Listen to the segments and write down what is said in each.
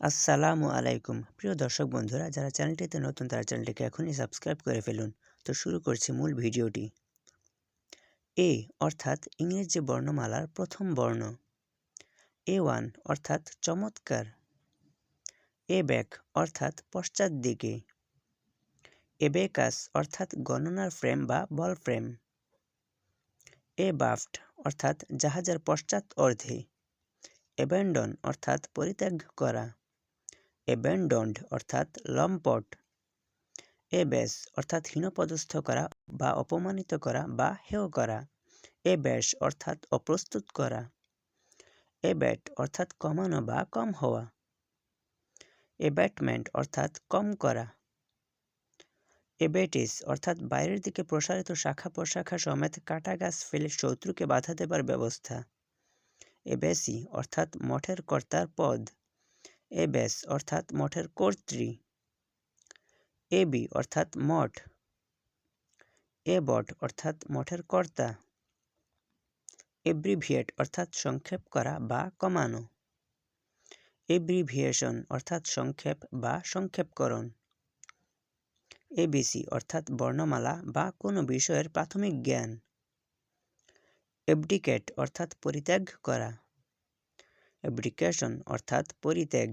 আসসালামু আলাইকুম। প্রিয় দর্শক বন্ধুরা, যারা চ্যানেলটিতে নতুন, তারা চ্যানেলটিকে এখনই সাবস্ক্রাইব করে ফেলুন। তো শুরু করছি মূল ভিডিওটি। এ অর্থাৎ ইংরেজি বর্ণমালার প্রথম বর্ণ। এ ওয়ান অর্থাৎ চমৎকার। এ ব্যাক অর্থাৎ পশ্চাৎ দিকে। এবেকাস অর্থাৎ গণনার ফ্রেম বা বল ফ্রেম। এ বাফট অর্থাৎ জাহাজের পশ্চাৎ অর্ধে। এবেন্ডন অর্থাৎ পরিত্যাগ করা। এবেন্ডন্ড অর্থাৎ লম্পট এ বেস অর্থাৎ হীনপদস্থ করা বা অপমানিত করা বা হেয় করা এ ব্যাস অর্থাৎ অপ্রস্তুত করা এ ব্যাট অর্থাৎ কমানো বা কম হওয়া এব্যাটমেন্ট অর্থাৎ কম করা এবেটিস অর্থাৎ বাইরের দিকে প্রসারিত শাখা প্রশাখা সমেত কাটা গাছ ফেলে শত্রুকে বাধা দেবার ব্যবস্থা এবেসি অর্থাৎ মঠের কর্তার পদ এবেস অর্থাৎ মঠের কর্ত্রী এবি অর্থাৎ মঠ। এবট অর্থাৎ মঠের কর্তা। এব্রিভিয়েট অর্থাৎ সংক্ষেপ করা বা কমানো। এব্রিভিয়েশন অর্থাৎ সংক্ষেপ বা সংক্ষেপকরণ। এবিসি অর্থাৎ বর্ণমালা বা কোনো বিষয়ের প্রাথমিক জ্ঞান। এবডিকেট অর্থাৎ পরিত্যাগ করা। অ্যাবডিকেশন অর্থাৎ পরিত্যাগ।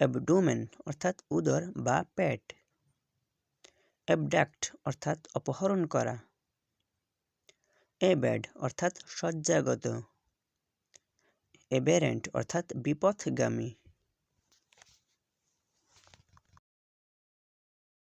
অ্যাবডোমেন অর্থাৎ উদর বা পেট। অ্যাবডাক্ট অর্থাৎ অপহরণ করা। এব্যাড অর্থাৎ শয্যাগত। এবেরেন্ট অর্থাৎ বিপথগামী।